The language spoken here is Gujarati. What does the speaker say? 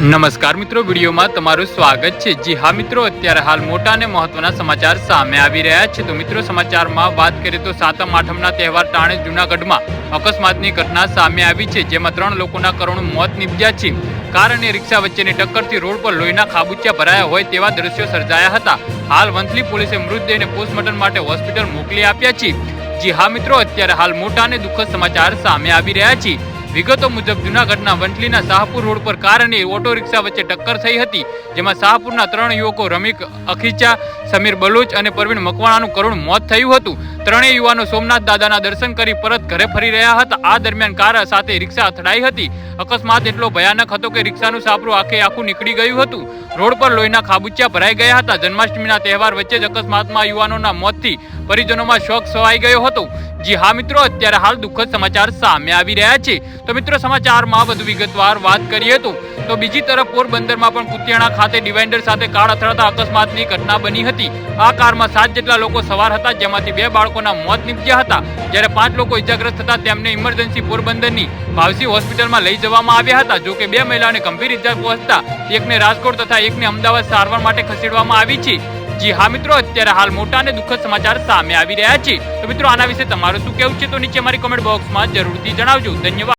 નમસ્કાર મિત્રો, વિડીયોમાં તમારું સ્વાગત છે. જી હા મિત્રો, અત્યારે હાલ મોટા અને મહત્વના સમાચાર સામે આવી રહ્યા છે. તો મિત્રો, સમાચારમાં વાત કરીએ તો સાતમ આઠમના તહેવાર ટાણે જૂનાગઢમાં અકસ્માતની ઘટના સામે આવી છે, જેમાં ત્રણ લોકોના કરુણ મોત નીપજ્યા છે. કાર અને રિક્ષા વચ્ચેની ટક્કરથી રોડ પર લોહીના ખાબુચિયા ભરાયા હોય તેવા દ્રશ્યો સર્જાયા હતા. હાલ વંથલી પોલીસે મૃતદેહને પોસ્ટમોર્ટમ માટે હોસ્પિટલ મોકલી આપ્યા છે. જી હા મિત્રો, અત્યારે હાલ મોટા અને દુઃખદ સમાચાર સામે આવી રહ્યા છે. વિગતો મુજબ જૂનાગઢના વંટલીના શાહપુર રોડ પર કાર અને ઓટો રિક્ષા વચ્ચે ટક્કર થઈ હતી, જેમાં શાહપુરના ત્રણ યુવકો રમીક અખીચા, સમીર બલુચ અને પરવીન મકવાણાનું કરુણ મોત થયું હતું. ત્રણેય યુવાનો સોમનાથ દાદાના દર્શન કરી પરત ઘરે ફરી રહ્યા હતા. આ દરમિયાન કાર સાથે રિક્ષા અથડાઈ હતી. અકસ્માત એટલો ભયાનક હતો કે રિક્ષાનું સાપરું આખે આખું નીકળી ગયું હતું. રોડ પર લોહીના ખાબુચિયા ભરાઈ ગયા હતા. જન્માષ્ટમીના તહેવાર વચ્ચે જ અકસ્માતમાં યુવાનોના મોતથી પરિજનોમાં શોક સવાઈ ગયો હતો. જી હા મિત્રો, અત્યારે હાલ દુઃખદ સમાચાર સામે આવી રહ્યા છે. તો મિત્રો, સમાચારમાં વધુ વિગતવાર વાત કરીએ તો તો બીજી તરફ પોરબંદરમાં પણ કુતિયાણા ખાતે ડિવાઇન્ડર સાથે કાર અથડાતા અકસ્માતની ઘટના બની હતી. આ કારમાં સાત જેટલા લોકો સવાર હતા, જેમાંથી બે બાળકોના મોત નીપજ્યા હતા. જ્યારે પાંચ લોકો ઇજાગ્રસ્ત હતા, તેમને ઇમરજન્સી પોરબંદરની ભાવસી હોસ્પિટલમાં લઈ જવામાં આવ્યા હતા. જો કે બે મહિલાઓને ગંભીર ઇજા પહોંચતા, એકને રાજકોટ તથા એકને અમદાવાદ સારવાર માટે ખસેડવામાં આવી છે. જી હા મિત્રો, અત્યારે હાલ મોટા અને દુઃખદ સમાચાર સામે આવી રહ્યા છે. તો મિત્રો, આના વિશે તમારું શું કહેવું છે? તો નીચે મારી કોમેન્ટ બોક્સમાં જરૂરથી જણાવજો. ધન્યવાદ.